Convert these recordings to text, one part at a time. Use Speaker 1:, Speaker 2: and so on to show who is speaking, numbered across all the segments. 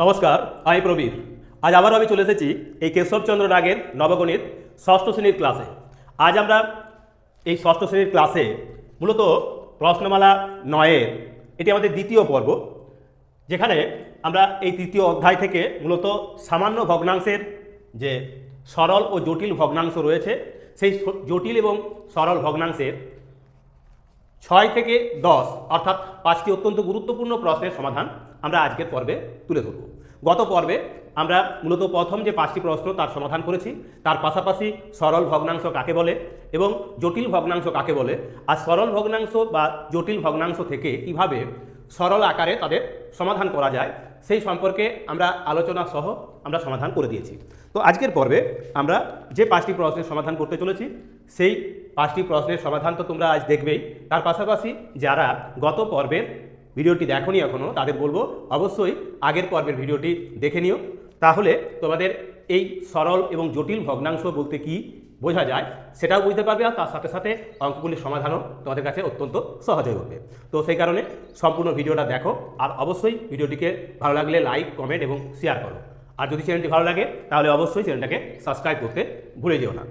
Speaker 1: নমস্কার, আমি প্রবীর। আজ আবার আমি চলে এসেছি এই কেশবচন্দ্র নাগের নবগণিত ষষ্ঠ শ্রেণির ক্লাসে। আজ আমরা এই ষষ্ঠ শ্রেণির ক্লাসে মূলত প্রশ্নমালা নয়ের, এটি আমাদের দ্বিতীয় পর্ব, যেখানে আমরা এই তৃতীয় অধ্যায় থেকে মূলত সামান্য ভগ্নাংশের যে সরল ও জটিল ভগ্নাংশ রয়েছে, সেই জটিল এবং সরল ভগ্নাংশের ছয় থেকে দশ, অর্থাৎ পাঁচটি অত্যন্ত গুরুত্বপূর্ণ প্রশ্নের সমাধান। আমরা আজকের পর্বে তুলে ধরব। গত পর্বে আমরা মূলত প্রথম যে পাঁচটি প্রশ্ন তার সমাধান করেছি, তার পাশাপাশি সরল ভগ্নাংশ কাকে বলে এবং জটিল ভগ্নাংশ কাকে বলে, আর সরল ভগ্নাংশ বা জটিল ভগ্নাংশ থেকে কীভাবে সরল আকারে তাদের সমাধান করা যায়, সেই সম্পর্কে আমরা আলোচনা সহ আমরা সমাধান করে দিয়েছি। তো আজকের পর্বে আমরা যে পাঁচটি প্রশ্নের সমাধান করতে চলেছি, সেই পাঁচটি প্রশ্নের সমাধান তো তোমরা আজ দেখবেই। তার পাশাপাশি যারা গত পর্বের ভিডিওটি দেখোনি এখনও তাদের বলব অবশ্যই আগের পর্বের ভিডিওটি দেখে নিও। তাহলে তোমাদের এই সরল এবং জটিল ভগ্নাংশ বলতে কি বোঝা যায়, সেটাও বুঝতে পারবে আর তার সাথে সাথে অঙ্কগুলির সমাধানও তোমাদের কাছে অত্যন্ত সহজ হয়ে উঠবে। তো সেই কারণে সম্পূর্ণ ভিডিওটা দেখো আর অবশ্যই ভিডিওটিকে ভালো লাগলে লাইক, কমেন্ট এবং শেয়ার করো। আর যদি চ্যানেলটি ভালো লাগে, তাহলে অবশ্যই চ্যানেলটাকে সাবস্ক্রাইব করতে ভুলে যেও না।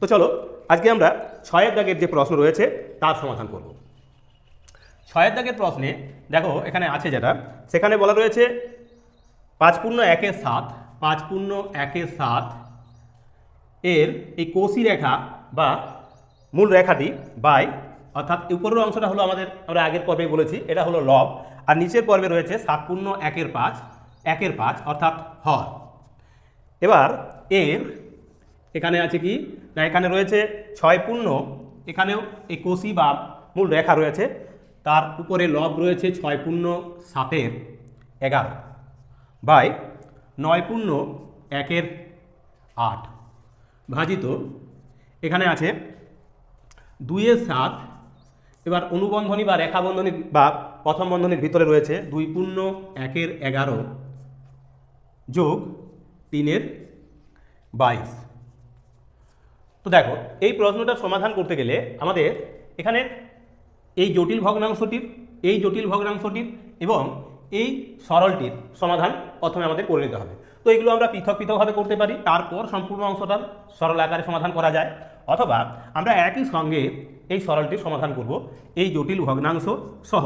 Speaker 1: তো চলো, আজকে আমরা ছয়ের দাগের যে প্রশ্ন রয়েছে, তার সমাধান করব। ছয়ের দাগের প্রশ্নে দেখো, এখানে আছে যেটা। সেখানে বলা রয়েছে পাঁচ পূর্ণ একের সাত পাঁচ পূর্ণ একের সাত এর এই কোষি রেখা বা মূল রেখাটি বাই, অর্থাৎ উপরের অংশটা হলো আমাদের, আমরা আগের পর্বে বলেছি, এটা হলো লব। আর নিচের পর্বে রয়েছে সাত পূর্ণ একের পাঁচ একের পাঁচ, অর্থাৎ হর। এবার এর, এখানে আছে কি? না, এখানে রয়েছে ছয় পূর্ণ এখানেও এই কোষি বা মূল রেখা রয়েছে। তার উপরে লব রয়েছে ছয় পূর্ণ সাতের এগারো বাই নয় পূর্ণ একের আট। ভাজিত, এখানে আছে দুইয়ের সাত, এবার অনুবন্ধনী বা রেখাবন্ধনী বা প্রথম বন্ধনীর ভিতরে রয়েছে দুই পূর্ণ একের এগারো যোগ তিনের বাইশ। তো দেখো, এই প্রশ্নটার সমাধান করতে গেলে আমাদের এখানে এই জটিল ভগ্নাংশটির, এই জটিল ভগ্নাংশটির এবং এই সরলটির সমাধান প্রথমে আমাদের করে নিতে হবে। তো এগুলো আমরা পৃথক পৃথকভাবে করতে পারি, তারপর সম্পূর্ণ অংশটার সরল আকারে সমাধান করা যায়। অথবা আমরা একই সঙ্গে এই সরলটির সমাধান করব, এই জটিল ভগ্নাংশ সহ।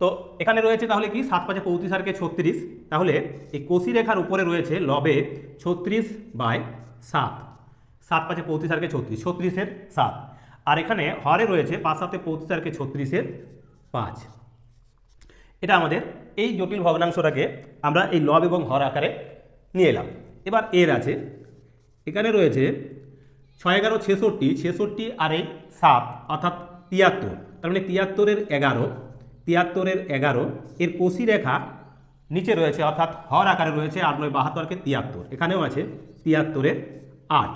Speaker 1: তো এখানে রয়েছে তাহলে কি? সাত পাঁচে পঁয়ত্রিশ আরকে ছত্রিশ। তাহলে এই কোষি রেখার উপরে রয়েছে লবে ছত্রিশ বাই সাত। সাত পাঁচে পঁয়ত্রিশ আরকে ছত্রিশ, ছত্রিশের সাত। আর এখানে হরে রয়েছে পাঁচ পঁয়ত্রিশ আরকে ছত্রিশের পাঁচ। এটা আমাদের এই জটিল ভগ্নাংশটাকে আমরা এই লব এবং হর আকারে নিয়ে এলাম। এবার এর আছে, এখানে রয়েছে ছয় এগারো ছেষট্টি ছেষট্টি আর এই সাত, অর্থাৎ তিয়াত্তর। তার মানে তিয়াত্তরের এগারো তিয়াত্তরের এগারো, এর কোষি রেখা নিচে রয়েছে, অর্থাৎ হর আকারে রয়েছে আট নয় বাহাত্তরকে তিয়াত্তর। এখানেও আছে তিয়াত্তরের আট।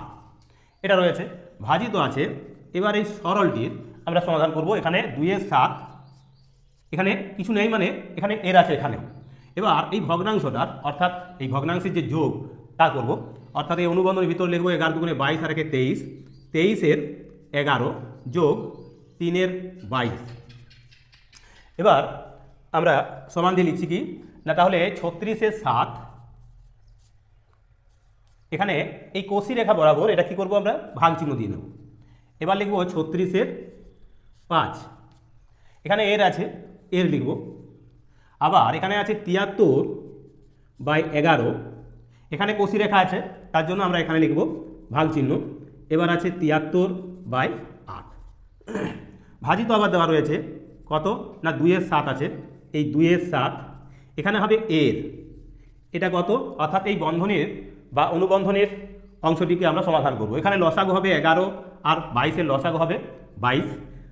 Speaker 1: এটা রয়েছে, ভাজিত আছে এবার এই সরলটির আমরা সমাধান করব এখানে দুইয়ের সাত। এখানে কিছু নেই মানে এখানে এর আছে এখানেও। এবার এই ভগ্নাংশটার, অর্থাৎ এই ভগ্নাংশের যে যোগ, তা করব। অর্থাৎ এই অনুবন্ধনের ভিতর লিখব এগারো দুগুণে বাইশ আর একে তেইশ। তেইশের এগারো যোগ তিনের বাইশ। এবার আমরা সমান দিয়ে লিখছি কি? না, তাহলে ছত্রিশের সাত। এখানে এই কোষি রেখা বরাবর এটা কি করব আমরা? ভাগ চিহ্ন দিয়ে নেব। এবার লিখব ছত্রিশের পাঁচ। এখানে এর আছে, এর লিখব। আবার এখানে আছে তিয়াত্তর বাই এগারো। এখানে কোষি রেখা আছে, তার জন্য আমরা এখানে লিখব ভাগ চিহ্ন। এবার আছে তিয়াত্তর বাই আট। ভাজি তো আবার দেওয়া রয়েছে, কত না দুইয়ের সাত আছে? এই দুইয়ের সাত, এখানে হবে এর। এটা কত? অর্থাৎ এই বন্ধনের বা অনুবন্ধনের অংশটিকে আমরা সমাধান করব। এখানে লসাগু হবে এগারো আর বাইশের লসাগু হবে বাইশ।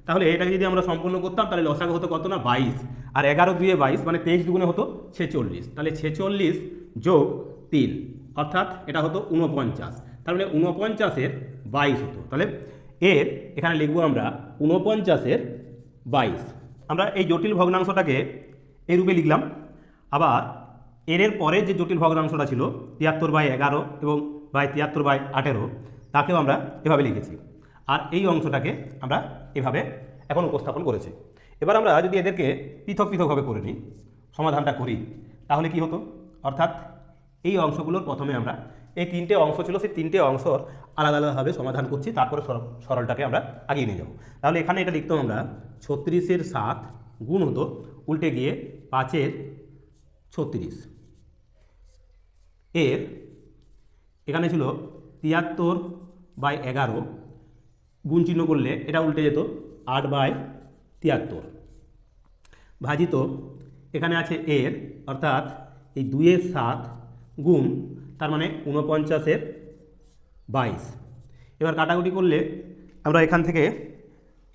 Speaker 1: তাহলে এটাকে যদি আমরা সম্পূর্ণ করতাম, তাহলে লসাগু হতো কত না? বাইশ। আর এগারো দুয়ে বাইশ মানে তেইশ দুগুণে হতো ছেচল্লিশ। তাহলে ছেচল্লিশ যোগ তিন, অর্থাৎ এটা হতো উনপঞ্চাশ তার মানে উনপঞ্চাশের বাইশ হতো। তাহলে এর এখানে লিখব আমরা উনপঞ্চাশের বাইশ। আমরা এই জটিল ভগ্নাংশটাকে এই রূপে লিখলাম। আবার এর এর পরে যে জটিল ভগ্নাংশটা ছিল, তিয়াত্তর বাই এগারো এবং বাই তিয়াত্তর বাই আঠেরো, তাকেও আমরা এভাবে লিখেছি। আর এই অংশটাকে আমরা এভাবে এখন উপস্থাপন করেছি। এবার আমরা যদি এদেরকে পৃথক পৃথকভাবে করে নিই, সমাধানটা করি, তাহলে কি হতো? অর্থাৎ এই অংশগুলোর প্রথমে আমরা এই তিনটে অংশ ছিল, সেই তিনটে অংশর আলাদা আলাদাভাবে সমাধান করছি, তারপরে সর- সরলটাকে আমরা আগিয়ে নিয়ে যাব। তাহলে এখানে এটা লিখতাম আমরা, ছত্রিশের সাত গুণ হতো, উল্টে গিয়ে পাঁচের ছত্রিশ। এর এখানে ছিল তিয়াত্তর বাই এগারো গুণ চিহ্ন করলে এটা উল্টে যেত আট বাই তিয়াত্তর। ভাজিত এখানে আছে এর, অর্থাৎ এই দুইয়ের সাত গুণ তার মানে ঊনপঞ্চাশের বাইশ। এবার কাটাকুটি করলে আমরা এখান থেকে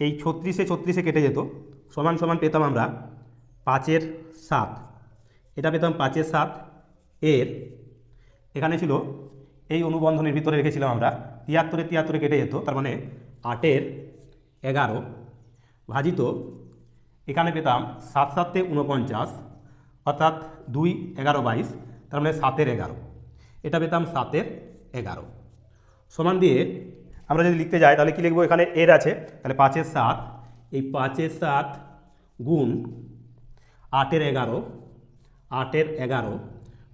Speaker 1: এই ছত্রিশে ছত্রিশে কেটে যেত, সমান সমান পেতাম আমরা পাঁচের সাত। এটা পেতাম পাঁচের সাত, এর। এখানে ছিল এই অনুবন্ধনের ভিতরে রেখেছিলাম আমরা। তিয়াত্তরে তিয়াত্তরে কেটে যেত, তার মানে আটের এগারো ভাজিত, এখানে পেতাম সাত সাতে উনপঞ্চাশ অর্থাৎ দুই এগারো বাইশ, তার মানে সাতের এগারো। এটা পেতাম সাতের এগারো। সমান দিয়ে আমরা যদি লিখতে যাই, তাহলে কী লিখব? এখানে এর আছে, তাহলে পাঁচের সাত, এই পাঁচের সাত গুণ আটের এগারো আটের এগারো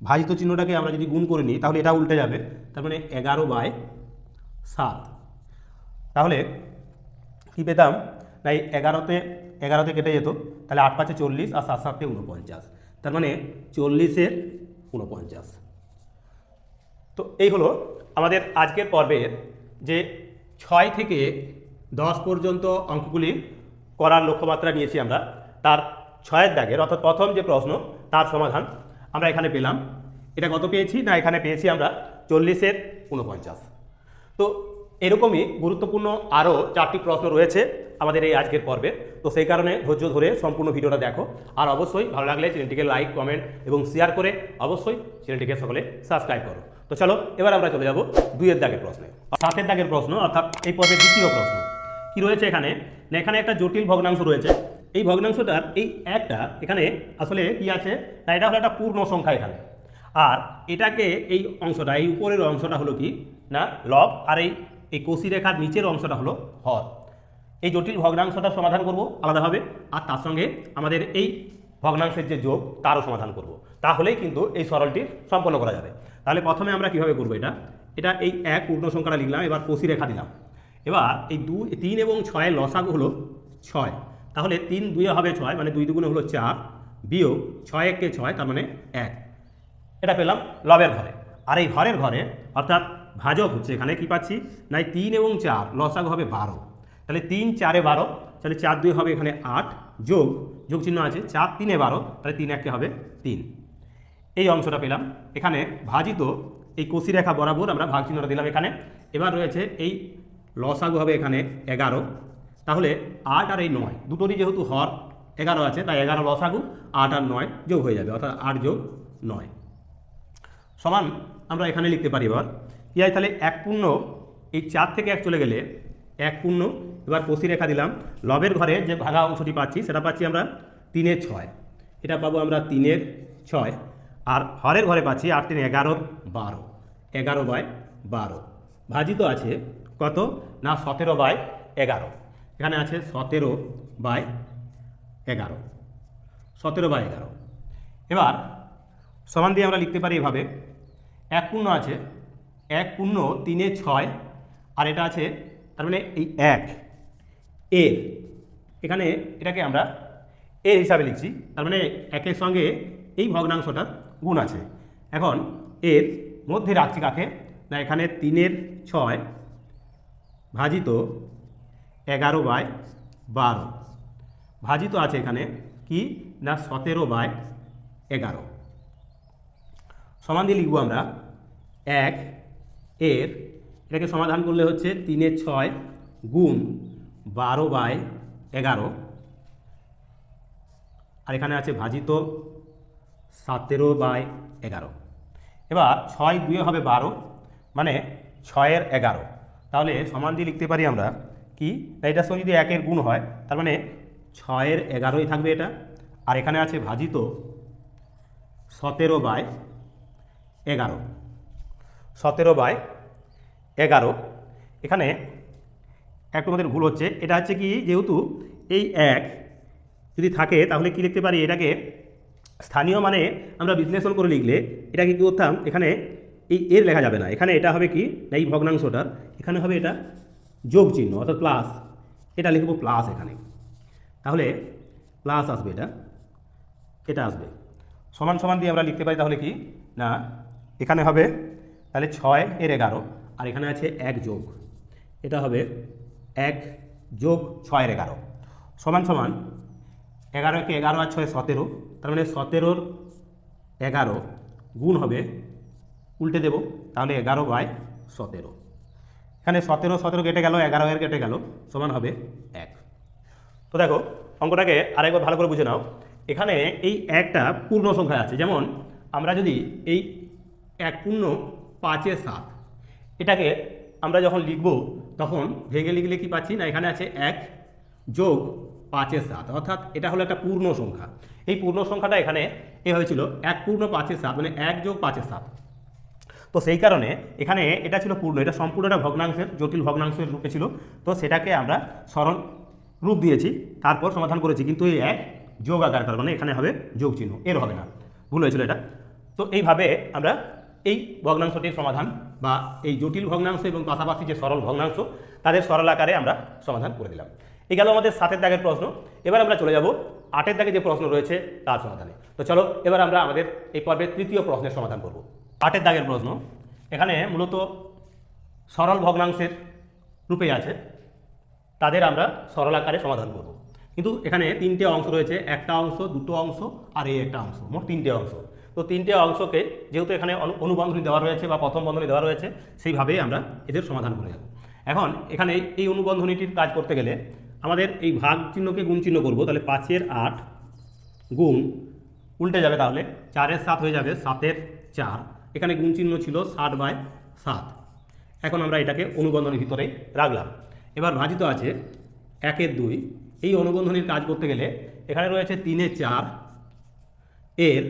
Speaker 1: ভাজিত চিহ্নটাকে আমরা যদি গুণ করে নিই, তাহলে এটা উল্টে যাবে। তার মানে এগারো বাই সাত। তাহলে কী পেতাম? না, এই এগারোতে এগারোতে কেটে যেত, তাহলে আট পাঁচে চল্লিশ আর সাত সাতে উনপঞ্চাশ তার মানে চল্লিশের উনপঞ্চাশ তো এই হলো আমাদের আজকের পর্বের যে ছয় থেকে দশ পর্যন্ত অঙ্কগুলি করার লক্ষ্যমাত্রা নিয়েছি আমরা। তার ছয়ের দাগের, অর্থাৎ প্রথম যে প্রশ্ন, তার সমাধান আমরা এখানে পেলাম। এটা কত পেয়েছি? না, এখানে পেয়েছি আমরা চল্লিশের উনপঞ্চাশ তো এরকমই গুরুত্বপূর্ণ আরও চারটি প্রশ্ন রয়েছে আমাদের এই আজকের পর্বে। তো সেই কারণে ধৈর্য ধরে সম্পূর্ণ ভিডিওটা দেখো। আর অবশ্যই ভালো লাগলে চ্যানেলটিকে লাইক, কমেন্ট এবং শেয়ার করে অবশ্যই চ্যানেলটিকে সকলে সাবস্ক্রাইব করো। তো চলো, এবার আমরা চলে যাব দুইয়ের দাগের প্রশ্নে। সাতের দাগের প্রশ্ন, অর্থাৎ এই পর্বের দ্বিতীয় প্রশ্ন। কি রয়েছে এখানে? এখানে একটা জটিল ভগ্নাংশ রয়েছে। এই ভগ্নাংশটার এই একটা এখানে আসলে কি আছে? না এটা হলো একটা পূর্ণ সংখ্যা এখানে। আর এটাকে এই অংশটা, এই উপরের অংশটা হলো কি? না, লব। আর এই এই কষি রেখার নিচের অংশটা হলো হর। এই জটিল ভগ্নাংশটা সমাধান করব আলাদাভাবে। আর তার সঙ্গে আমাদের এই ভগ্নাংশের যে যোগ, তারও সমাধান করব। তাহলেই কিন্তু এই সরলটি সম্পন্ন করা যাবে। তাহলে প্রথমে আমরা কীভাবে করব এটা? এটা এই এক পূর্ণ সংখ্যাটা লিখলাম, এবার কষি রেখা দিলাম। এবার এই দুই, তিন এবং ছয়ের লসাগু হলো ছয়। তাহলে তিন দুইয়ে হবে ছয় মানে দুই দুগুণে হলো চার, বিয়োগ ছয় এককে ছয়, তার মানে এক। এটা পেলাম লবের ঘরে। আর এই ঘরের ঘরে অর্থাৎ ভাজক হচ্ছে, এখানে কি পাচ্ছি? না এই তিন এবং চার, লসাগু হবে বারো। তাহলে তিন চারে বারো, তাহলে চার দুই হবে এখানে আট, যোগ যোগ চিহ্ন আছে, চার তিনে বারো, তাহলে তিন একে হবে তিন। এই অংশটা পেলাম। এখানে ভাজিত এই কষি রেখা বরাবর আমরা ভাগ চিহ্নটা দিলাম এখানে। এবার রয়েছে এই লসাগু হবে এখানে এগারো তাহলে আট আর এই নয়, দুটোরই যেহেতু হর এগারো আছে, তাই এগারো লসাগু আট আর নয় যোগ হয়ে যাবে, অর্থাৎ আট যোগ নয়। সমান আমরা এখানে লিখতে পারি এবার, কি হয় তাহলে এক পূর্ণ, এই চার থেকে এক চলে গেলে এক পূর্ণ, এবার কষি রেখা দিলাম, লবের ঘরে যে ভাগা অংশটি পাচ্ছি, সেটা পাচ্ছি আমরা তিনের ছয়, এটা পাবো আমরা তিনের ছয়, আর হরের ঘরে পাচ্ছি আর তিন এগারোর বারো, এগারো বাই বারো, ভাজিত আছে কত? না সতেরো বাই এগারো। এখানে আছে সতেরো বাই এগারো। সতেরো বাই এগারো। এবার সমান দিয়ে আমরা লিখতে পারি এভাবে। এক পূর্ণ আছে, এক পূর্ণ তিনে ছয়, আর এটা আছে, তার মানে এই এক। এর, এখানে এটাকে আমরা এর হিসাবে লিখছি, তার মানে একের সঙ্গে এই ভগ্নাংশটার গুণ আছে। এখন এর মধ্যে রাখছি কাকে? না, এখানে তিনের ছয় ভাজিত এগারো বাই বারো। ভাজিত আছে এখানে। কি? না, সতেরো বাই এগারো। সমান দিয়ে লিখব আমরা। এক এর, এটাকে সমাধান করলে হচ্ছে তিনের ছয় গুণ বারো বাই এগারো। আর এখানে আছে ভাজিত সতেরো বাই এগারো। এবার ছয় দুয়ে হবে বারো মানে ছয়ের এগারো। তাহলে সমান দিয়ে লিখতে পারি আমরা কি? না এটার সঙ্গে যদি একের গুণ হয়, তার মানে ছয়ের এগারোই থাকবে এটা। আর এখানে আছে ভাজিত সতেরো বাই এগারো। সতেরো বাই এগারো। এখানে একটু আমাদের ভুল হচ্ছে। এটা হচ্ছে কি? যেহেতু এই এক যদি থাকে, তাহলে কি লিখতে পারি? এটাকে স্থানীয় মানে আমরা বিশ্লেষণ করে লিখলে এটা কি করতাম? এখানে এই এর লেখা যাবে না। এখানে এটা হবে কি? এই ভগ্নাংশটার। এখানে হবে এটা যোগ চিহ্ন, অর্থাৎ প্লাস এটা লিখব প্লাস এখানে। তাহলে প্লাস আসবে এটা এটা আসবে। সমান সমান দিয়ে আমরা লিখতে পারি তাহলে কি? না, এখানে হবে তাহলে ছয় এর এগারো, আর এখানে আছে এক যোগ। এটা হবে এক যোগ ছয়ের এগারো। সমান সমান এগারো একে এগারো আর ছয় সতেরো, তার মানে সতেরোর এগারো গুণ হবে, উল্টে দেব, তাহলে এগারো বাই সতেরো। এখানে সতেরো সতেরো কেটে গেল, এগারো এর কেটে গেল, সমান হবে এক। তো দেখো, অঙ্কটাকে আরেকবার ভালো করে বুঝে নাও। এখানে এই একটা পূর্ণ সংখ্যা আছে। যেমন, আমরা যদি এই এক পূর্ণ পাঁচে সাত, এটাকে আমরা যখন লিখব, তখন ভেঙে লিখলে কি পাচ্ছি? না, এখানে আছে এক যোগ পাঁচের সাত। অর্থাৎ এটা হলো একটা পূর্ণ সংখ্যা। এই পূর্ণ সংখ্যাটা এখানে এ হয়েছিল এক পূর্ণ পাঁচের সাত মানে এক যোগ পাঁচের সাত। তো সেই কারণে এখানে এটা ছিল পূর্ণ, এটা সম্পূর্ণটা ভগ্নাংশের, জটিল ভগ্নাংশের রূপে ছিল। তো সেটাকে আমরা সরল রূপ দিয়েছি, তারপর সমাধান করেছি। কিন্তু এই এক যোগ আকার তার মানে এখানে হবে যোগ চিহ্ন, এর হবে না। ভুল হয়েছিল এটা। তো এইভাবে আমরা এই ভগ্নাংশটির সমাধান বা এই জটিল ভগ্নাংশ এবং পাশাপাশি যে সরল ভগ্নাংশ, তাদের সরল আকারে আমরা সমাধান করে দিলাম। এই গেল আমাদের সাতের দাগের প্রশ্ন। এবার আমরা চলে যাব আটের দাগে যে প্রশ্ন রয়েছে, তার সমাধানে। তো চলো, এবার আমরা আমাদের এই পর্বের তৃতীয় প্রশ্নের সমাধান করব। আটের দাগের প্রশ্ন। এখানে মূলত সরল ভগ্নাংশের রূপে আছে। তাদের আমরা সরল আকারে সমাধান করব। কিন্তু এখানে তিনটে অংশ রয়েছে, একটা অংশ, দুটো অংশ, আর এই একটা অংশ, মোট তিনটে অংশ। তো তিনটে অংশকে যেহেতু এখানে অনু- অনুবন্ধনী দেওয়া রয়েছে বা প্রথম বন্ধনী দেওয়া রয়েছে সেইভাবেই আমরা এদের সমাধান করে যাব। এখন এখানে এই অনুবন্ধনীটির কাজ করতে গেলে আমাদের এই ভাগ চিহ্নকে গুণ চিহ্ন করব, তাহলে পাঁচের আট গুণ, উল্টে যাবে তাহলে চারের সাত হয়ে যাবে সাতের চার। এখানে গুণ চিহ্ন ছিল ষাট বাই সাত। এখন আমরা এটাকে অনুবন্ধনীর ভিতরে রাখলাম। এবার ভাজিত আছে একের দুই। এই অনুবন্ধনীর কাজ করতে গেলে এখানে রয়েছে তিনে চার। এর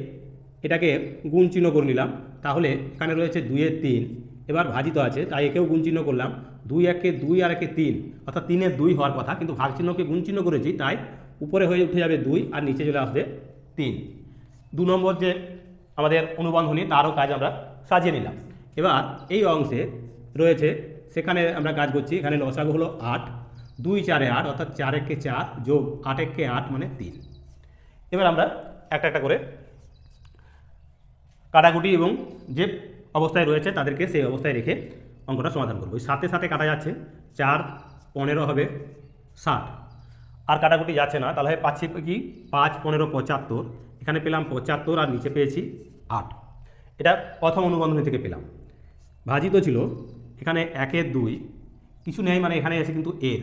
Speaker 1: এটাকে গুণ চিহ্ন করে নিলাম। তাহলে এখানে রয়েছে দুইয়ের তিন। এবার ভাজিত আছে, তাই একেও গুণ চিহ্ন করলাম। দুই একে দুই আর একে তিন। অর্থাৎ তিনের দুই হওয়ার কথা, কিন্তু ভাগ চিহ্নকে গুণ চিহ্ন করেছি, তাই উপরে হয়ে উঠে যাবে দুই আর নিচে চলে আসবে তিন। দু নম্বর যে অনুবন্ধনী, তারও কাজ আমরা সাজিয়ে নিলাম। এবার এই অংশে রয়েছে, সেখানে আমরা কাজ করছি, এখানে লসাগু হলো আট, দুই চারে আট, অর্থাৎ চার একে চার যোগ আট একে আট মানে তিন। এবার আমরা একটা একটা করে কাটাকুটি এবং যে অবস্থায় রয়েছে তাদেরকে সেই অবস্থায় রেখে অঙ্কটা সমাধান করব। সাথে সাথে কাটা যাচ্ছে, চার পনেরো হবে ষাট। আর কাটাকুটি যাচ্ছে না, তাহলে পাচ্ছি কি? পাঁচ পনেরো পঁচাত্তর। এখানে পেলাম পঁচাত্তর আর নিচে পেয়েছি আট। এটা প্রথম অনুবন্ধনী থেকে পেলাম। ভাজিত ছিল এখানে একের দুই। কিছু নেই মানে এখানে এসে কিন্তু এর।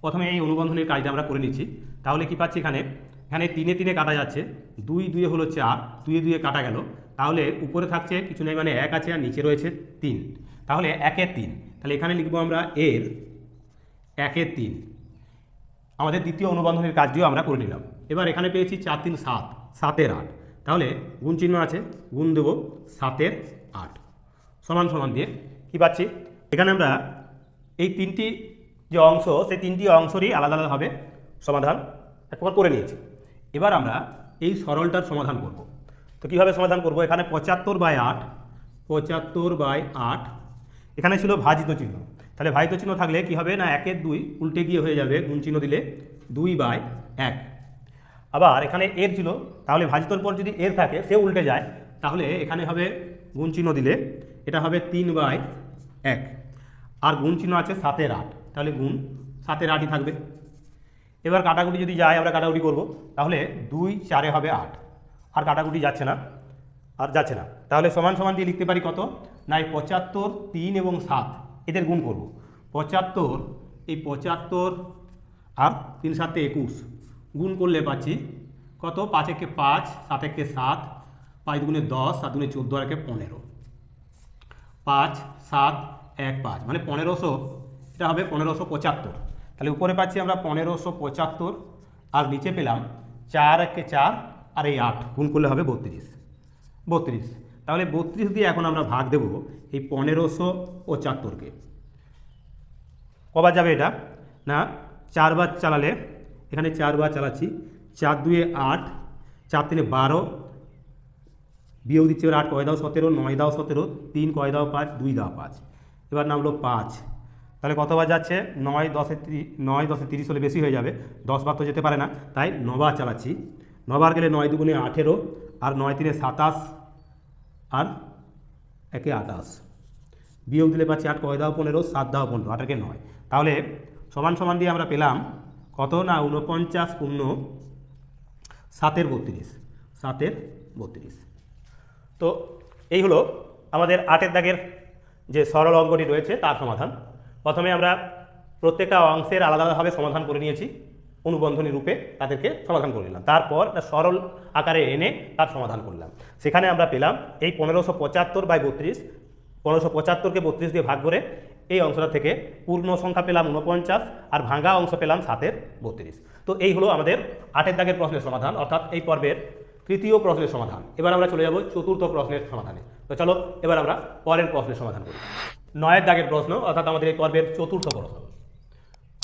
Speaker 1: প্রথমে এই অনুবন্ধনের কাজটা আমরা করে নিচ্ছি। তাহলে কি পাচ্ছি এখানে? এখানে তিনে তিনে কাটা যাচ্ছে। দুই দুয়ে হলো চার, দুয়ে দুয়ে কাটা গেল। তাহলে উপরে থাকছে, কিছু নেই মানে এক আছে আর নিচে রয়েছে তিন। তাহলে একের তিন। তাহলে এখানে লিখব আমরা এর একের তিন। আমাদের দ্বিতীয় অনুবন্ধনের কাজটিও আমরা করে নিলাম। এবার এখানে পেয়েছি চার তিন সাত। সাতের আট। তাহলে গুণ চিহ্ন আছে, গুণ দেব সাতের আট। সমান সমান দিয়ে কী পাচ্ছি? এখানে আমরা এই তিনটি যে অংশ, সেই তিনটি অংশেরই আলাদা আলাদাভাবে সমাধান এক প্রকার করে নিয়েছি। এবার আমরা এই সরলটার সমাধান করব। তো কীভাবে সমাধান করব? এখানে পঁচাত্তর বাই আট, পঁচাত্তর বাই আট। এখানে ছিল ভাজিত চিহ্ন। তাহলে ভাজিত চিহ্ন থাকলে কি হবে না, একের দুই উল্টে গিয়ে হয়ে যাবে, গুণ চিহ্ন দিলে দুই বাই এক। আবার এখানে এর ছিল, তাহলে ভাজিতর পর যদি এর থাকে সে উল্টে যায়, তাহলে এখানে হবে গুণ চিহ্ন দিলে, এটা হবে তিন বাই এক। আর গুণ চিহ্ন আছে সাতের আট, তাহলে গুণ সাতের আটই থাকবে। এবার কাটাকুটি যদি যায়, আমরা কাটাকুটি করব, তাহলে দুই চারে হবে আট। আর কাটাকুটি যাচ্ছে না, আর যাচ্ছে না। তাহলে সমান সমান দিয়ে লিখতে পারি কত? না, এই পঁচাত্তর, তিন এবং সাত, এদের গুণ করব। পঁচাত্তর, এই পঁচাত্তর আর তিন সাতে একুশ। গুণ করলে পাচ্ছি কত? পাঁচ একে পাঁচ, সাত একে সাত, পাঁচ দুগুণে দশ, সাত দুগুণে চোদ্দ, আর একে পনেরো। পাঁচ, সাত, এক, পাঁচ মানে পনেরোশো, এটা হবে পনেরোশো পঁচাত্তর। তাহলে উপরে পাচ্ছি আমরা পনেরোশো পঁচাত্তর, আর নিচে পেলাম চার একে চার, আর এই আট, গুণ করলে হবে বত্রিশ। বত্রিশ। তাহলে বত্রিশ দিয়ে এখন আমরা ভাগ দেব এই পনেরোশো পঁচাত্তরকে। কবার যাবে এটা? না, চারবার চালালে এখানে চারবার চালাচ্ছি। চার দুয়ে আট, চার তিনে বারো, বিয়োগ দিচ্ছে এবার আট, কয় দাও সতেরো, নয় দাও সতেরো, তিন কয় দাও পাঁচ, দুই দাও পাঁচ। এবার নামলো পাঁচ। তাহলে কতবার যাচ্ছে? নয় দশে নয় দশে তিরিশ হলে বেশি হয়ে যাবে। দশ বার তো যেতে পারে না। তাই নবার চালাচ্ছি। নবার গেলে নয় দুগুণে আঠেরো আর নয় তিনে সাতাশ আর একে আঠাশ। বিয়োগ দিলে পাচ্ছি আট, কয় দাও পনেরো, সাত দাও পনেরো আটাকে নয়। তাহলে সমান সমান দিয়ে আমরা পেলাম কত না উনপঞ্চাশ পূর্ণ সাতের বত্রিশ সাতের বত্রিশ। তো এই হলো আমাদের আটের দাগের যে সরল অঙ্কটি রয়েছে, তার সমাধান। প্রথমে আমরা প্রত্যেকটা অংশের আলাদা আলাদাভাবে সমাধান করে নিয়েছি, অনুবন্ধনী রূপে তাদেরকে সমাধান করে নিলাম। তারপর সরল আকারে এনে তার সমাধান করলাম। সেখানে আমরা পেলাম এই পনেরোশো পঁচাত্তর বাই বত্রিশ, পনেরোশো পঁচাত্তরকে বত্রিশ দিয়ে ভাগ করে এই অংশটা থেকে পূর্ণ সংখ্যা পেলাম উনপঞ্চাশ আর ভাঙা অংশ পেলাম সাতের বত্রিশ। তো এই হলো আমাদের আটের দাগের প্রশ্নের সমাধান, অর্থাৎ এই পর্বের তৃতীয় প্রশ্নের সমাধান। এবার আমরা চলে যাব চতুর্থ প্রশ্নের সমাধানে। তো চলো, এবার আমরা পরের প্রশ্নের সমাধান করি। নয়ের দাগের প্রশ্ন, অর্থাৎ আমাদের এই পর্বের চতুর্থ প্রশ্ন।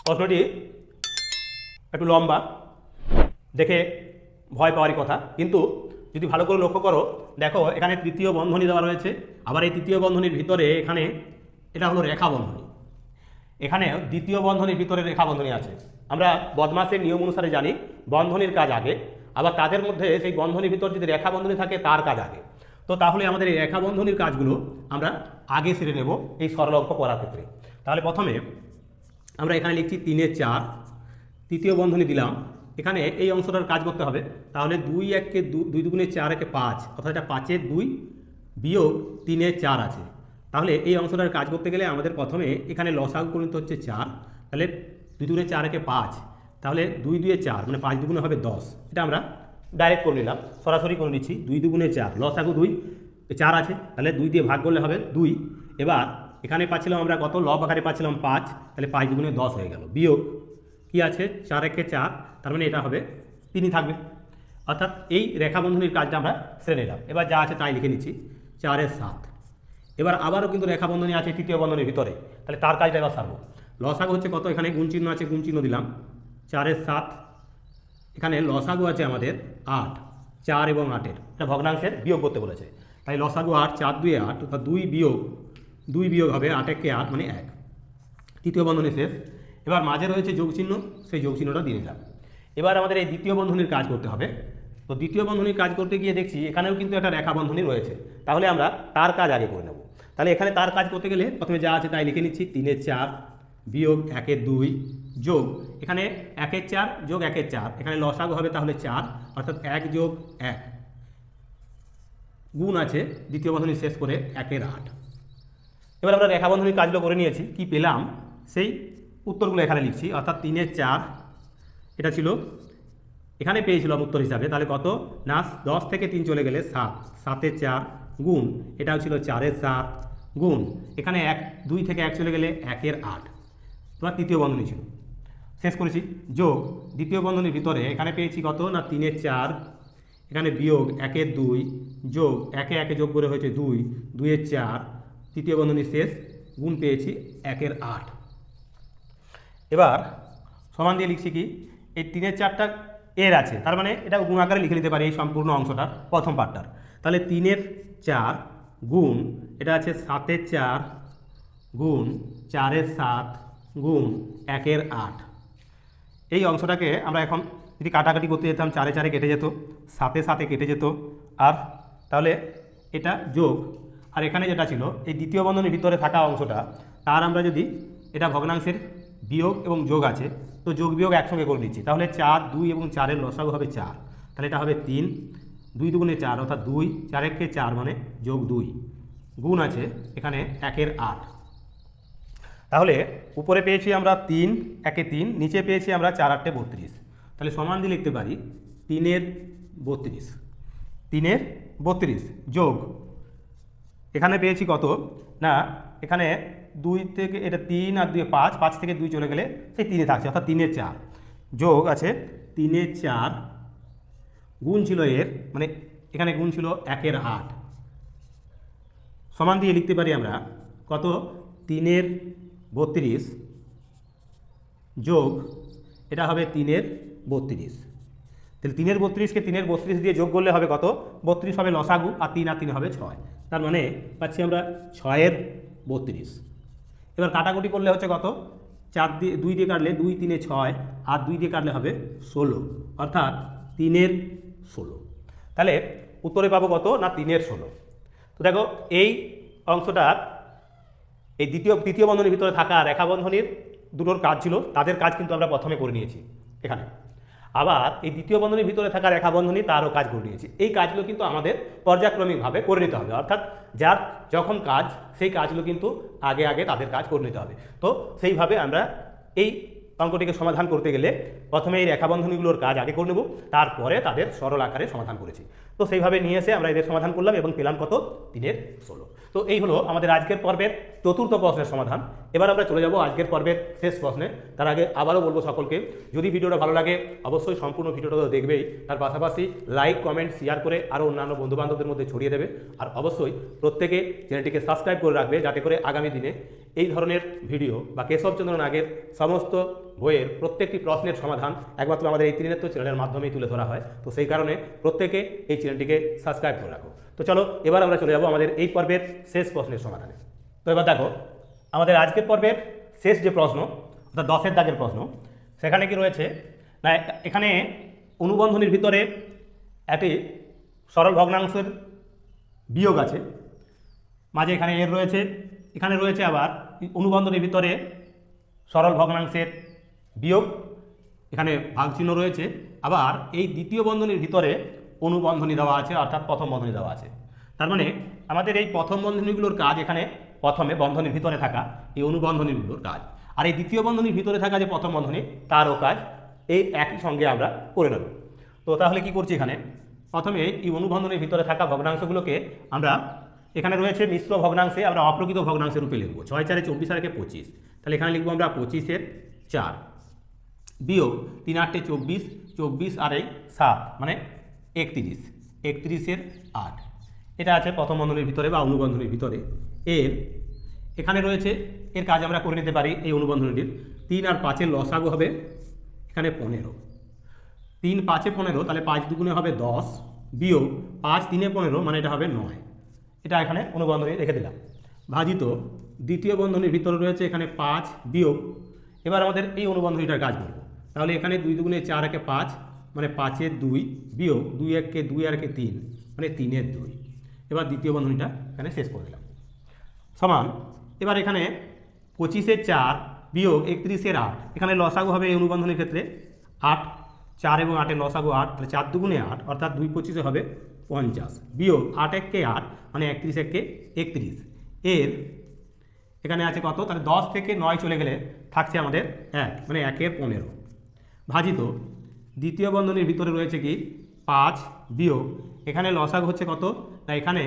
Speaker 1: প্রশ্নটি একটু লম্বা, দেখে ভয় পাওয়ারই কথা, কিন্তু যদি ভালো করে লক্ষ্য করো, দেখো এখানে তৃতীয় বন্ধনী দেওয়া রয়েছে। আবার এই তৃতীয় বন্ধনীর ভিতরে এখানে এটা হলো রেখা বন্ধনী এখানে দ্বিতীয় বন্ধনীর ভিতরে রেখা বন্ধনী আছে। আমরা বদমাসের নিয়ম অনুসারে জানি, বন্ধনীর কাজ আগে, আবার তাদের মধ্যে সেই বন্ধনীর ভিতর যদি রেখা বন্ধনী থাকে, তার কাজ আগে। তো তাহলে আমাদের এই রেখা বন্ধনীর কাজগুলো আমরা আগে সেরে নেব এই সরল অঙ্ক করার ক্ষেত্রে। তাহলে প্রথমে আমরা এখানে লিখছি তিনের চার, তৃতীয় বন্ধনী দিলাম। এখানে এই অংশটার কাজ করতে হবে। তাহলে দুই এককে দুই দুগুণে চার একে পাঁচ, অর্থাৎ এটা পাঁচের দুই বিয়োগ তিনে চার আছে। তাহলে এই অংশটার কাজ করতে গেলে আমাদের প্রথমে এখানে লসাগু গণিত হচ্ছে চার, তাহলে দুই দুগুণে চার একে পাঁচ, তাহলে দুই দুয়ে চার মানে পাঁচ দুগুণে হবে দশ, এটা আমরা ডাইরেক্ট করে নিলাম, সরাসরি করে নিচ্ছি, দুই দুগুণে চার লসাগু দুই চার আছে, তাহলে দুই দিয়ে ভাগ করলে হবে দুই, এবার এখানে পাচ্ছিলাম আমরা কত, লব আকারে পাচ্ছিলাম পাঁচ, তাহলে পাঁচ দুগুণে দশ হয়ে গেল, বিয়োগ কি আছে, চার একে চার, তার মানে এটা হবে তিনই থাকবে, অর্থাৎ এই রেখা বন্ধনীর কাজটা আমরা সেরে নিলাম, এবার যা আছে তাই লিখে নিচ্ছি চারের সাত এবার আবারও কিন্তু রেখা বন্ধনী আছে তৃতীয় বন্ধনীর ভিতরে। তাহলে তার কাজটা এবার সারবো। লসাগু হচ্ছে কত? এখানে গুণ চিহ্ন আছে, গুণ চিহ্ন দিলাম। চারের সাত, এখানে লসাগু আছে আমাদের আট। চার এবং আটের। এটা ভগ্নাংশের বিয়োগ করতে বলেছে। তাই লসাগু আট, চার দুই আট, অর্থাৎ দুই বিয়োগ দুই বিয়োগ হবে আট, একে আট মানে এক। তৃতীয় বন্ধনী শেষ। এবার মাঝে রয়েছে যোগ চিহ্ন, সেই যোগ চিহ্নটা দিয়ে দিলাম। এবার আমাদের এই দ্বিতীয় বন্ধনীর কাজ করতে হবে। তো দ্বিতীয় বন্ধনীর কাজ করতে গিয়ে দেখছি এখানেও কিন্তু একটা রেখা বন্ধনী রয়েছে। তাহলে আমরা তার কাজ আগে করে নেব। তাহলে এখানে তার কাজ করতে গেলে প্রথমে যা আছে তাই লিখে নিচ্ছি, তিনের চার বিয়োগ একের দুই যোগ, এখানে একের চার যোগ একের চার, এখানে লসাগু হবে তাহলে চার, অর্থাৎ এক যোগ এক। গুণ আছে দ্বিতীয় বন্ধনী শেষ করে একের আট। এবার আমরা রেখা বন্ধনীর কাজগুলো করে নিয়েছি, কি পেলাম? সেই উত্তরগুলো এখানে লিখছি, অর্থাৎ তিনের চার, এটা ছিল, এখানে পেয়েছিলাম উত্তর হিসাবে, তাহলে কত? না, দশ থেকে তিন চলে গেলে সাত, সাতের চার গুণ, এটাও ছিল চারের সাত, গুণ, এখানে এক, দুই থেকে এক চলে গেলে একের আট। তোমার তৃতীয় বন্ধনী ছিল। শেষ করেছি। যোগ, দ্বিতীয় বন্ধনীর ভিতরে এখানে পেয়েছি কত না তিনের চার? এখানে বিয়োগ একের দুই, যোগ একে একে যোগ করে হয়েছে দুই, দুইয়ের চার। তৃতীয় বন্ধনী শেষ, গুণ পেয়েছি একের আট। এবার সমান দিয়ে লিখছি কি? এই তিনের চারটা এর আছে। তার মানে এটা গুণ আকারে লিখে নিতে পারি এই সম্পূর্ণ অংশটার প্রথম পার্টটার তাহলে তিনের চার গুণ, এটা আছে সাতের চার গুণ, চারের সাত গুণ, একের আট। এই অংশটাকে আমরা এখন যদি কাটাকাটি করতে যেতাম, চারে চারে কেটে যেত, সাতে সাতে কেটে যেত, আর তাহলে এটা যোগ। আর এখানে যেটা ছিল, এই দ্বিতীয় বন্ধনের ভিতরে থাকা অংশটা, তার আমরা যদি এটা ভগ্নাংশের বিয়োগ এবং যোগ আছে, তো যোগ বিয়োগ একসঙ্গে করে দিচ্ছি তাহলে চার, দুই এবং চারের লসাগু হবে চার। তাহলে এটা হবে তিন। দুই দুগুণে চার, অর্থাৎ দুই চারেরকে চার মানে যোগ দুই। গুণ আছে এখানে একের আট। তাহলে উপরে পেয়েছি আমরা তিন, একে তিন, নিচে পেয়েছি আমরা চার আটটে বত্রিশ। তাহলে সমান দিয়ে লিখতে পারি তিনের বত্রিশ। তিনের বত্রিশ যোগ, এখানে পেয়েছি কত? না, এখানে দুই থেকে, এটা তিন আর দুই, পাঁচ পাঁচ থেকে দুই চলে গেলে সেই তিনে থাকছে, অর্থাৎ তিনের চার। যোগ আছে তিনের চার গুণ ছিল এর মানে এখানে গুণ ছিল একের আট। সমান দিয়ে লিখতে পারি আমরা কত? তিনের বত্রিশ যোগ, এটা হবে তিনের বত্রিশ। তাহলে তিনের বত্রিশকে তিনের বত্রিশ দিয়ে যোগ করলে হবে কত? বত্রিশ হবে লসাগু আর তিন আর তিন হবে ছয়। তার মানে পাচ্ছি আমরা ছয়ের বত্রিশ। এবার কাটাকুটি করলে হচ্ছে কত? চার দিয়ে, দুই দিয়ে কাটলে দুই, তিনে ছয়, আর দুই দিয়ে কাটলে হবে ষোলো। অর্থাৎ তিনের ষোলো। তাহলে উত্তরে পাবো কত? না, তিনের ষোলো। তো দেখো, এই অংশটার এই দ্বিতীয়, তৃতীয় বন্ধনীর ভিতরে থাকা রেখা বন্ধনীর দুটোর কাজ ছিল। তাদের কাজ কিন্তু আমরা প্রথমে করে নিয়েছি এখানে। আবার এই দ্বিতীয় বন্ধনীর ভিতরে থাকা রেখা বন্ধনী তারও কাজ করে নিয়েছি। এই কাজগুলো কিন্তু আমাদের পর্যায়ক্রমিকভাবে করে নিতে হবে। অর্থাৎ যার যখন কাজ, সেই কাজগুলো কিন্তু আগে আগে তাদের কাজ করে নিতে হবে। তো সেইভাবে আমরা এই অঙ্কটিকে সমাধান করতে গেলে প্রথমে এই রেখা বন্ধনীগুলোর কাজ আগে করে নেব, তারপরে তাদের সরল আকারে সমাধান করেছি। তো সেইভাবে নিয়ে এসে আমরা এদের সমাধান করলাম এবং পেলাম কত? তিনের ষোলো। তো এই হলো আমাদের আজকের পর্বের চতুর্থ প্রশ্নের সমাধান। এবার আমরা চলে যাব আজকের পর্বের শেষ প্রশ্নে। তার আগে আবারও বলব সকলকে, যদি ভিডিওটা ভালো লাগে, অবশ্যই সম্পূর্ণ ভিডিওটা তো দেখবেই। তার পাশাপাশি লাইক কমেন্ট শেয়ার করে আরও অন্যান্য বন্ধুবান্ধবদের মধ্যে ছড়িয়ে দেবে। আর অবশ্যই প্রত্যেকে চ্যানেলটিকে সাবস্ক্রাইব করে রাখবে যাতে করে আগামী দিনে এই ধরনের ভিডিও বা কেশবচন্দ্র নাগের সমস্ত বইয়ের প্রত্যেকটি প্রশ্নের সমাধান একমাত্র আমাদের এই ত্রিনেত্র চ্যানেলের মাধ্যমেই তুলে ধরা হয়। তো সেই কারণে প্রত্যেকে এই চ্যানেলটিকে সাবস্ক্রাইব করে রাখো। তো চলো, এবার আমরা চলে যাব আমাদের এই পর্বের শেষ প্রশ্নের সমাধানে। তো এবার দেখো, আমাদের আজকের পর্বের শেষ যে প্রশ্ন, অর্থাৎ দশের দাগের প্রশ্ন, সেখানে কি রয়েছে? না, এখানে অনুবন্ধনীর ভিতরে একটি সরল ভগ্নাংশের বিয়োগ আছে। মাঝে এখানে এর রয়েছে, এখানে রয়েছে আবার অনুবন্ধনীর ভিতরে সরল ভগ্নাংশের বিয়োগ, এখানে ভাগ চিহ্ন রয়েছে। আবার এই দ্বিতীয় বন্ধনীর ভিতরে অনুবন্ধনী দেওয়া আছে, অর্থাৎ প্রথম বন্ধনী দেওয়া আছে। তার মানে আমাদের এই প্রথম বন্ধনীগুলোর কাজ এখানে প্রথমে বন্ধনীর ভিতরে থাকা, এই অনুবন্ধনীগুলোর কাজ। আর এই দ্বিতীয় বন্ধনীর ভিতরে থাকা যে প্রথম বন্ধনী, তারও কাজ এই একই সঙ্গে আমরা করে নেব। তো তাহলে কি করছি এখানে? প্রথমে এই অনুবন্ধনীর ভিতরে থাকা ভগ্নাংশগুলোকে আমরা, এখানে রয়েছে মিশ্র ভগ্নাংশে আমরা অপ্রকৃত ভগ্নাংশের রূপে লিখব। ছয় চারে চব্বিশ আর একে পঁচিশ। তাহলে এখানে লিখব আমরা পঁচিশের চার। বিয়োগ তিন আটটে চব্বিশ চব্বিশ আর এই সাত মানে একত্রিশ, একত্রিশের আট। এটা আছে প্রথম বন্ধনীর ভিতরে বা অনুবন্ধনীর ভিতরে। এর, এখানে রয়েছে, এর কাজ আমরা করে নিতে পারি এই অনুবন্ধনীটির। তিন আর পাঁচের লসাগু হবে এখানে পনেরো। তিন পাঁচে পনেরো, তাহলে পাঁচ দুগুণে হবে দশ, বিয়োগ পাঁচ তিনে পনেরো মানে এটা হবে নয়। এটা এখানে অনুবন্ধনী রেখে দিলাম। ভাজিত দ্বিতীয় বন্ধনীর ভিতরে রয়েছে এখানে পাঁচ বিয়োগ। এবার আমাদের এই অনুবন্ধনীটার কাজ করব তাহলে এখানে দুই দুগুণে চার একে পাঁচ মানে পাঁচের দুই বিয়োগ দুই এককে দুই আর একে তিন মানে তিনের দুই। এবার দ্বিতীয় বন্ধনীটা এখানে শেষ করে দিলাম। সমান, এবার এখানে পঁচিশের চার বিয়োগ একত্রিশের আট, এখানে লসাগু হবে এই অনুবন্ধনের ক্ষেত্রে আট, চার এবং আটের লসাগু আট, তাহলে চার দুগুণে আট, অর্থাৎ দুই পঁচিশে হবে পঞ্চাশ। বিয়োগ আট এককে আট মানে একত্রিশ এককে একত্রিশ। এর এখানে আছে কত? তাহলে দশ থেকে নয় চলে গেলে থাকছে আমাদের এক মানে একের পনেরো। ভাজিত। দ্বিতীয় বন্ধনীর ভিতরে রয়েছে কি? পাঁচ বিয়োগ। এখানে লসাগ হচ্ছে কত? না, এখানে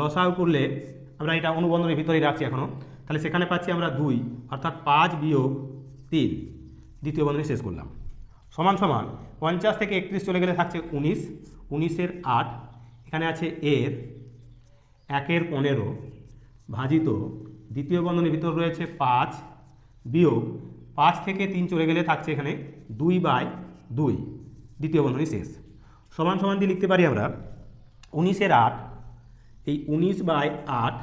Speaker 1: লসাগ করলে আমরা এটা অনুবন্ধনের ভিতরেই রাখছি এখনও তাহলে সেখানে পাচ্ছি আমরা দুই, অর্থাৎ পাঁচ বিয়োগ তিন। দ্বিতীয় বন্ধনী শেষ করলাম। সমান সমান, পঞ্চাশ থেকে একত্রিশ চলে গেলে থাকছে উনিশ, উনিশের আট, এখানে আছে এর একের পনেরো, ভাজিত। দ্বিতীয় বন্ধনীর ভিতর রয়েছে পাঁচ বিয়োগ পাঁচ থেকে তিন চলে গেলে থাকছে এখানে দুই বাই দুই। দ্বিতীয় বন্ধনী শেষ। সমান সমান দিয়ে লিখতে পারি আমরা উনিশের আট। এই উনিশ বাই আট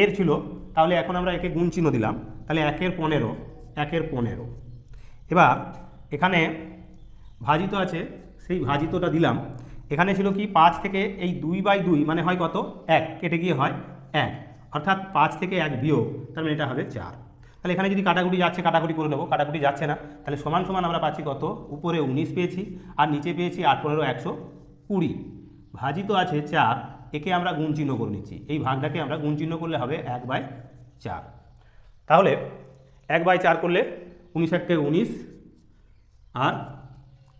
Speaker 1: এর ছিল, তাহলে এখন আমরা একে গুণ চিহ্ন দিলাম, তাহলে একের পনেরো একের পনেরো। এবার এখানে ভাজিত আছে, সেই ভাজিতটা দিলাম। এখানে ছিল কি, পাঁচ থেকে এই দুই বাই দুই মানে হয় কত? এক, কেটে গিয়ে হয় এক। অর্থাৎ পাঁচ থেকে এক বিয়োগ, তার মানে এটা হবে চার। তাহলে এখানে যদি কাটাকুটি যাচ্ছে, কাটাকুটি করে নেব। কাটাকুটি যাচ্ছে না, তাহলে সমান সমান আমরা পাচ্ছি কত? উপরে উনিশ পেয়েছি, আর নিচে পেয়েছি আট, পনেরো, একশো কুড়ি। ভাজিত আছে চার, একে আমরা গুণ চিহ্ন করে নিচ্ছি। এই ভাগটাকে আমরা গুণ চিহ্ন করলে হবে এক বাই চার। তাহলে এক বাই চার করলে উনিশ এককে উনিশ, আর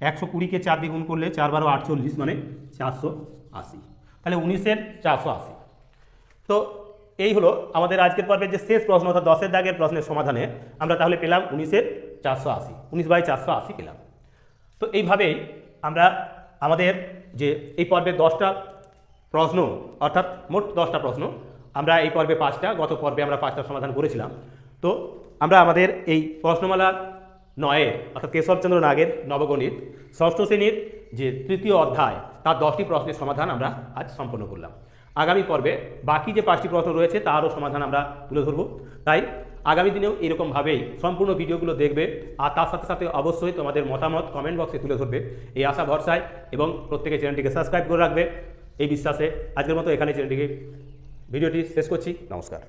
Speaker 1: একশো কুড়িকে চার দিয়ে গুণ করলে চার বারো আটচল্লিশ মানে চারশো আশি। তাহলে উনিশের চারশো আশি। তো এই হলো আমাদের আজকের পর্বের যে শেষ প্রশ্ন অর্থাৎ দশের দাগের প্রশ্নের সমাধানে আমরা তাহলে পেলাম উনিশের চারশো আশি, উনিশ বাই চারশো আশি পেলাম। তো এইভাবেই আমরা আমাদের যে এই পর্বের দশটা প্রশ্ন, অর্থাৎ মোট দশটা প্রশ্ন, আমরা এই পর্বে পাঁচটা, গত পর্বে আমরা পাঁচটা সমাধান করেছিলাম। তো আমরা আমাদের এই প্রশ্নমালা নয়ের, অর্থাৎ কেশবচন্দ্র নাগের নবগণিত ষষ্ঠ শ্রেণির যে তৃতীয় অধ্যায়, তার দশটি প্রশ্নের সমাধান আমরা আজ সম্পন্ন করলাম। আগামী পর্বে বাকি যে পাঁচটি প্রশ্ন রয়েছে, তারও সমাধান আমরা তুলে ধরব। তাই আগামী দিনেও এরকমভাবেই সম্পূর্ণ ভিডিওগুলো দেখবে, আর তার সাথে সাথে অবশ্যই তোমাদের মতামত কমেন্ট বক্সে তুলে ধরবে। এই আশা ভরসায় এবং প্রত্যেকে চ্যানেলটিকে সাবস্ক্রাইব করে রাখবে। এই বিশ্বাসে আজকের মতো এখানে চ্যানেলটিকে, ভিডিওটি শেষ করছি। নমস্কার।